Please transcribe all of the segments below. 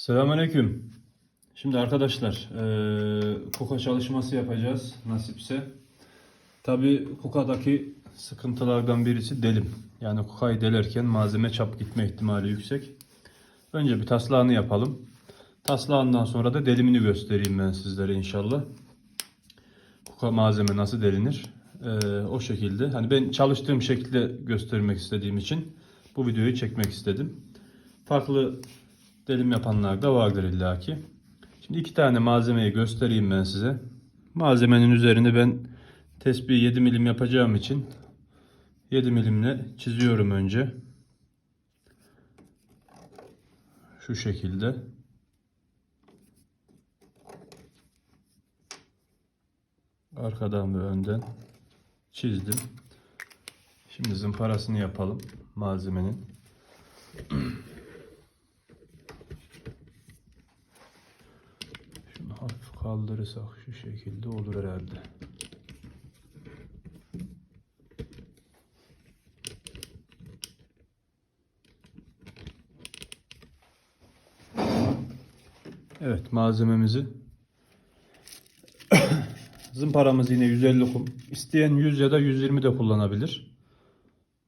Selamünaleyküm. Şimdi arkadaşlar eee kuka çalışması yapacağız nasipse. Tabi kukadaki sıkıntılardan birisi delim. Yani kukayı delerken malzeme çap gitme ihtimali yüksek. Önce bir taslağını yapalım. Taslağından sonra da delimini göstereyim ben sizlere inşallah. Kuka malzeme nasıl delinir? Eee, o şekilde. Hani ben çalıştığım şekilde göstermek istediğim için bu videoyu çekmek istedim. Farklı delim yapanlar da vardır illaki. Şimdi iki tane malzemeyi göstereyim ben size. Malzemenin üzerine ben tespih 7 milim yapacağım için 7 milimle çiziyorum önce. Şu şekilde. Arkadan ve önden çizdim. Şimdi zımparasını yapalım malzemenin. Şunu hafif kaldırırsak şu şekilde olur herhalde. Evet malzememizi zımparamız yine 150 kum. İsteyen 100 ya da 120 de kullanabilir.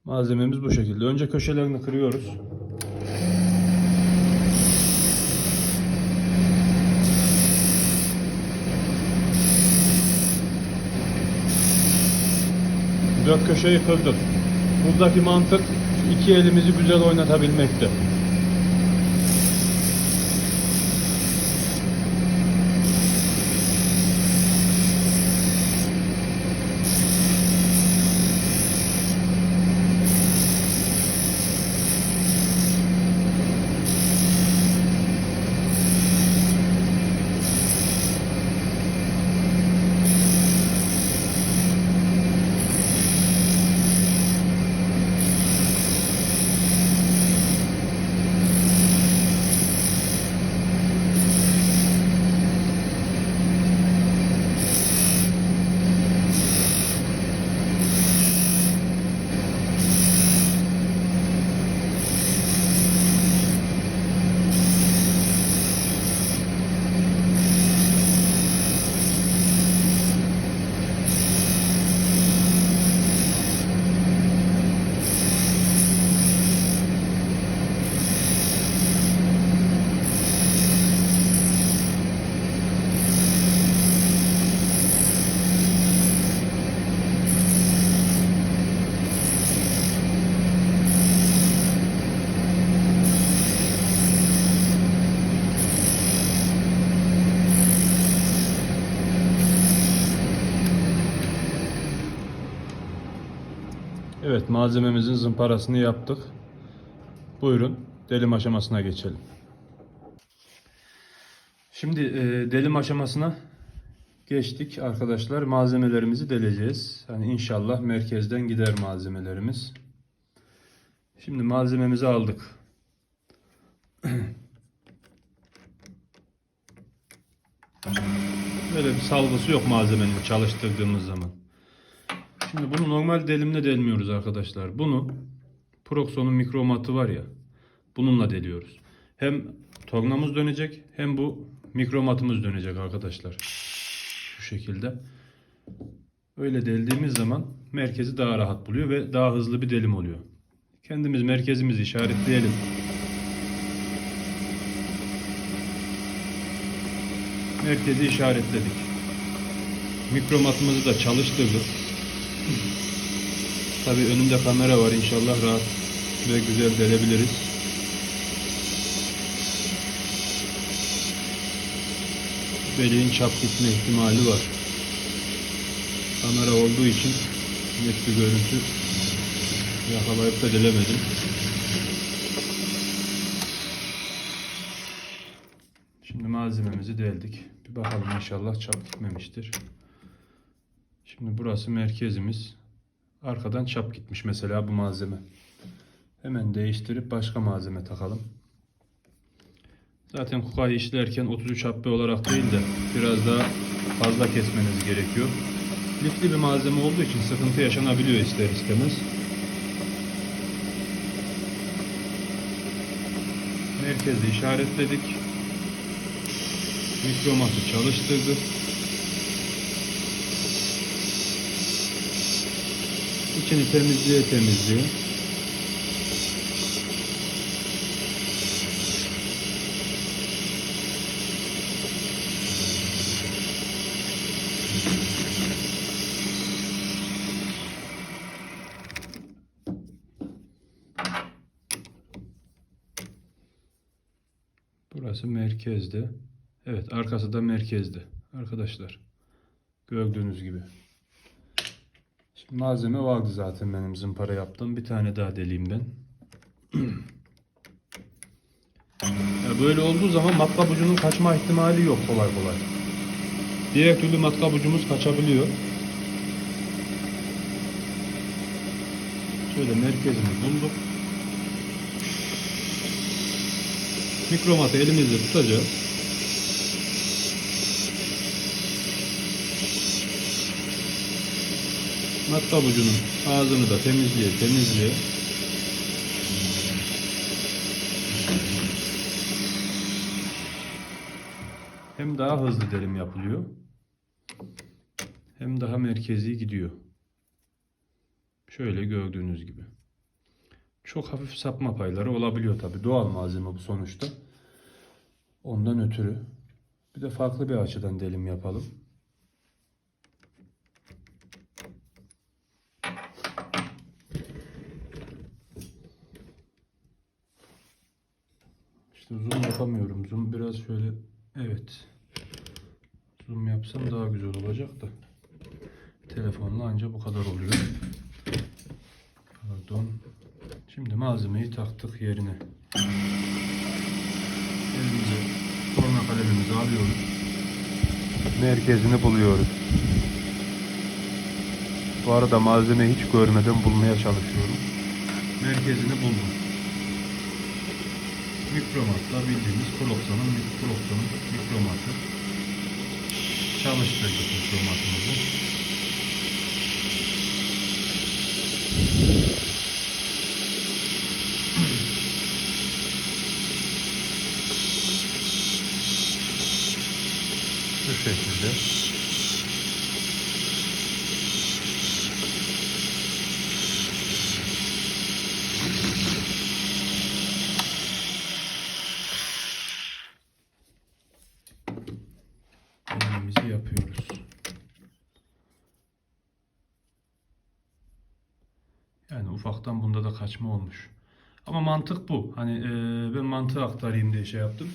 Malzememiz bu şekilde. Önce köşelerini kırıyoruz. Dört köşeyi kırdık. Buradaki mantık iki elimizi güzel oynatabilmekte. Evet malzememizin zımparasını yaptık. Buyurun delim aşamasına geçelim. Şimdi e, delim aşamasına geçtik arkadaşlar. Malzemelerimizi deleceğiz. Hani inşallah merkezden gider malzemelerimiz. Şimdi malzememizi aldık. Böyle bir salgısı yok malzemenin çalıştırdığımız zaman. Şimdi bunu normal delimle delmiyoruz arkadaşlar. Bunu Proxon'un mikromatı var ya. Bununla deliyoruz. Hem tornamız dönecek hem bu mikromatımız dönecek arkadaşlar. Şu şekilde. Öyle deldiğimiz zaman merkezi daha rahat buluyor ve daha hızlı bir delim oluyor. Kendimiz merkezimizi işaretleyelim. Merkezi işaretledik. Mikromatımızı da çalıştırdık. Tabii önümde kamera var inşallah rahat ve güzel delebiliriz. Beliğin çap gitme ihtimali var. Kamera olduğu için net bir görüntü yakalayıp da delemedim. Şimdi malzememizi deldik. Bir bakalım inşallah çap gitmemiştir. Şimdi burası merkezimiz. Arkadan çap gitmiş mesela bu malzeme. Hemen değiştirip başka malzeme takalım. Zaten kukayı işlerken 33 habbe olarak değil de biraz daha fazla kesmeniz gerekiyor. Lifli bir malzeme olduğu için sıkıntı yaşanabiliyor ister istemez. Merkezi işaretledik. Mikromatı çalıştırdık. İçini temizleye temizleye. Burası merkezde. Evet arkası da merkezde. Arkadaşlar. Gördüğünüz gibi. Malzeme vardı zaten benim zımpara yaptığım. Bir tane daha deleyim ben. Ya böyle olduğu zaman matkap ucunun kaçma ihtimali yok kolay kolay. Diğer türlü matkap ucumuz kaçabiliyor. Şöyle merkezini bulduk. Mikromatı elimizle tutacağız. Matkap ucunun ağzını da temizleye temizleye hem daha hızlı delim yapılıyor hem daha merkezi gidiyor. Şöyle gördüğünüz gibi. Çok hafif sapma payları olabiliyor tabi. Doğal malzeme bu sonuçta. Ondan ötürü. Bir de farklı bir açıdan delim yapalım. İşte zoom yapamıyorum. Zoom biraz şöyle evet. Zoom yapsam daha güzel olacak da. Telefonla anca bu kadar oluyor. Pardon. Şimdi malzemeyi taktık yerine. Elimize torna kalemimizi alıyoruz. Merkezini buluyoruz. Bu arada malzemeyi hiç görmeden bulmaya çalışıyorum. Merkezini buldum. Mikromatla bildiğimiz Proxan'ın Proxan'ın mikromatı. Çalıştırdık mikromatımızı. Bu şekilde. Elimizi yapıyoruz. Yani ufaktan bunda da kaçma olmuş. Ama mantık bu. Hani eee, ben mantığı aktarayım diye şey yaptım.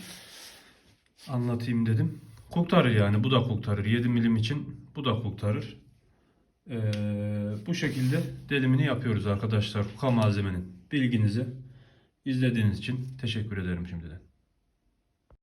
Anlatayım dedim. Kurtarır yani. Bu da kurtarır. 7 milim için bu da kurtarır. Eee, bu şekilde delimini yapıyoruz arkadaşlar. Kuka malzemenin bilginizi izlediğiniz için teşekkür ederim şimdiden.